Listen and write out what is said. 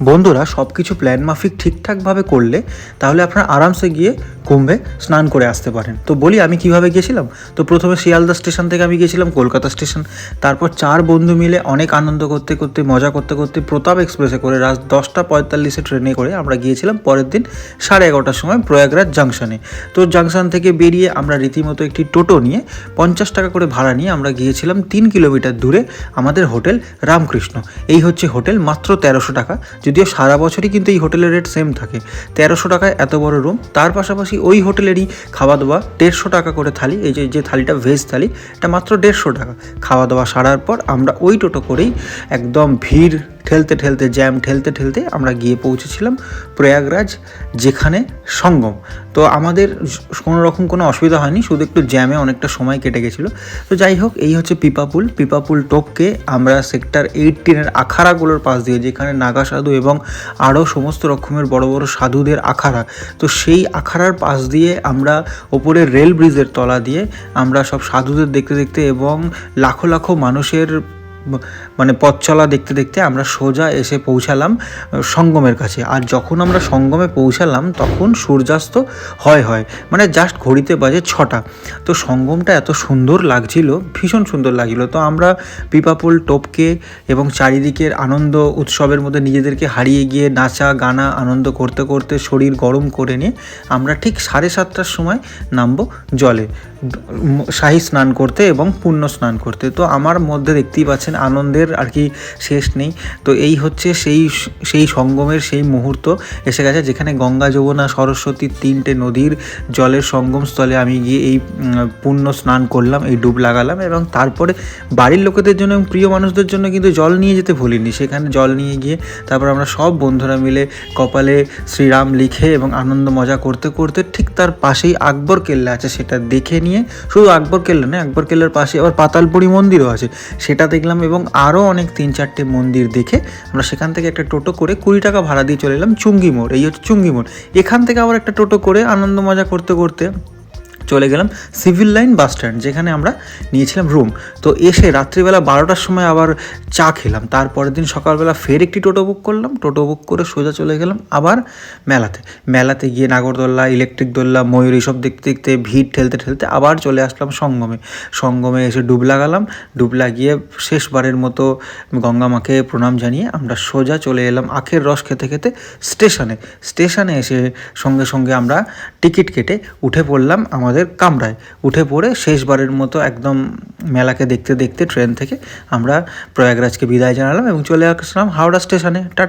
বন্ধুরা সব কিছু প্ল্যান মাফিক ঠিকঠাকভাবে করলে তাহলে আপনারা আরামসে গিয়ে কুম্ভে স্নান করে আসতে পারেন। তো বলি, আমি কীভাবে গিয়েছিলাম? তো প্রথমে শিয়ালদা স্টেশন থেকে আমি গিয়েছিলাম, কলকাতা স্টেশন। তারপর চার বন্ধু মিলে অনেক আনন্দ করতে করতে, মজা করতে করতে প্রতাপ এক্সপ্রেসে করে রাত দশটা পঁয়তাল্লিশে ট্রেনে করে আমরা গিয়েছিলাম পরের দিন সাড়ে এগারোটার সময় প্রয়াগরাজ জাংশনে। তো জাংশন থেকে বেরিয়ে আমরা রীতিমতো একটি টোটো নিয়ে পঞ্চাশ টাকা করে ভাড়া নিয়ে আমরা গিয়েছিলাম তিন কিলোমিটার দূরে আমাদের হোটেল রামকৃষ্ণ। এই হচ্ছে হোটেল, মাত্র তেরোশো টাকা। যদিও সারা বছরই কিন্তু এই হোটেলের রেট সেম থাকে। তেরোশো টাকায় এত বড় রুম তার পাশাপাশি ওই হোটেলেরই খাওয়া দাওয়া দেড়শো টাকা করে থালি, এই যে যে থালিটা ভেজ থালি, এটা মাত্র দেড়শো টাকা। খাওয়া দাওয়া সারার পর আমরা ওই টোটো করেই একদম ভিড় ঠেলতে ঠেলতে, জ্যাম ঠেলতে ঠেলতে আমরা গিয়ে পৌঁছেছিলাম প্রয়াগরাজ, যেখানে সঙ্গম। তো আমাদের কোনো রকম কোনো অসুবিধা হয়নি, শুধু একটু জ্যামে অনেকটা সময় কেটে গেছিল। তো যাই হোক, এই হচ্ছে পিপাপুল পিপাপুল টোপকে আমরা সেক্টর এইটিনের আখাড়াগুলোর পাশ দিয়ে, যেখানে নাগা সাধু এবং আরও সমস্ত রকমের বড় বড় সাধুদের আখাড়া, তো সেই আখাড়ার পাশ দিয়ে আমরা ওপরে রেল ব্রিজের তলা দিয়ে আমরা সব সাধুদের দেখতে দেখতে এবং লাখো লাখো মানুষের মানে পথ চলা দেখতে দেখতে আমরা সোজা এসে পৌঁছালাম সঙ্গমের কাছে। আর যখন আমরা সঙ্গমে পৌঁছালাম, তখন সূর্যাস্ত হয় হয় মানে জাস্ট ঘড়িতে বাজে ছটা। তো সঙ্গমটা এত সুন্দর লাগছিল, ভীষণ সুন্দর লাগছিল। তো আমরা পিপাপুল, টোপকে এবং চারিদিকের আনন্দ উৎসবের মধ্যে নিজেদেরকে হারিয়ে গিয়ে নাচা, গানা, আনন্দ করতে করতে শরীর গরম করে নিয়ে আমরা ঠিক সাড়ে সাতটার সময় নামবো জলে শাহী স্নান করতে এবং পুণ্য স্নান করতে। তো আমার মধ্যে দেখতেই পাচ্ছেন আনন্দের আর কি শেষ নেই। তো এই হচ্ছে সেই সেই সঙ্গমের সেই মুহূর্ত। এসে গেছে যেখানে গঙ্গা, যমুনা, সরস্বতী তিনটে নদীর জলের সঙ্গমস্থলে আমি গিয়ে এই পুণ্য স্নান করলাম, এই ডুব লাগালাম এবং তারপরে বাড়ির লোকেদের জন্য প্রিয় মানুষদের জন্য কিন্তু জল নিয়ে যেতে ভুলিনি। সেখানে জল নিয়ে গিয়ে তারপর আমরা সব বন্ধুরা মিলে কপালে শ্রীরাম লিখে এবং আনন্দ মজা করতে করতে ঠিক তার পাশেই আকবর কেল্লা আছে সেটা দেখে নিয়ে, শুধু আকবর কেল্লা নয়, আকবর কেল্লার পাশে আবার পাতালপুরি মন্দিরও আছে। সেটা দেখলাম এবং আরও অনেক তিন চারটে মন্দির দেখে আমরা সেখান থেকে একটা টোটো করে কুড়ি টাকা ভাড়া দিয়ে চলে এলাম চুঙ্গি মোড়। এই হচ্ছে চুঙ্গি মোড়। এখান থেকে আবার একটা টোটো করে আনন্দ মজা করতে করতে চলে গেলাম সিভিল লাইন বাস স্ট্যান্ড, যেখানে আমরা নিয়েছিলাম রুম। তো এসে রাত্রিবেলা বারোটার সময় আবার চা খেলাম। তারপরের দিন সকালবেলা ফের একটি টোটো বুক করলাম। টোটো বুক করে সোজা চলে গেলাম আবার মেলাতে। মেলাতে গিয়ে নাগরদোল্লা, ইলেকট্রিক দোল্লা, ময়ূর এইসব দেখতে দেখতে, ভিড় ঠেলতে ঠেলতে আবার চলে আসলাম সঙ্গমে। সঙ্গমে এসে ডুব লাগালাম। ডুব লাগিয়ে শেষবারের মতো গঙ্গা মাকে প্রণাম জানিয়ে আমরা সোজা চলে এলাম আখের রস খেতে খেতে স্টেশনে। স্টেশনে এসে সঙ্গে সঙ্গে আমরা টিকিট কেটে উঠে পড়লাম আমাদের কামরায় উঠে পড়ে শেষবারের মতো একদম মেলাকে দেখতে দেখতে ট্রেন থেকে আমরা প্রয়াগরাজকে বিদায় জানালাম এবং চলে আসলাম হাওড়া স্টেশনে। টা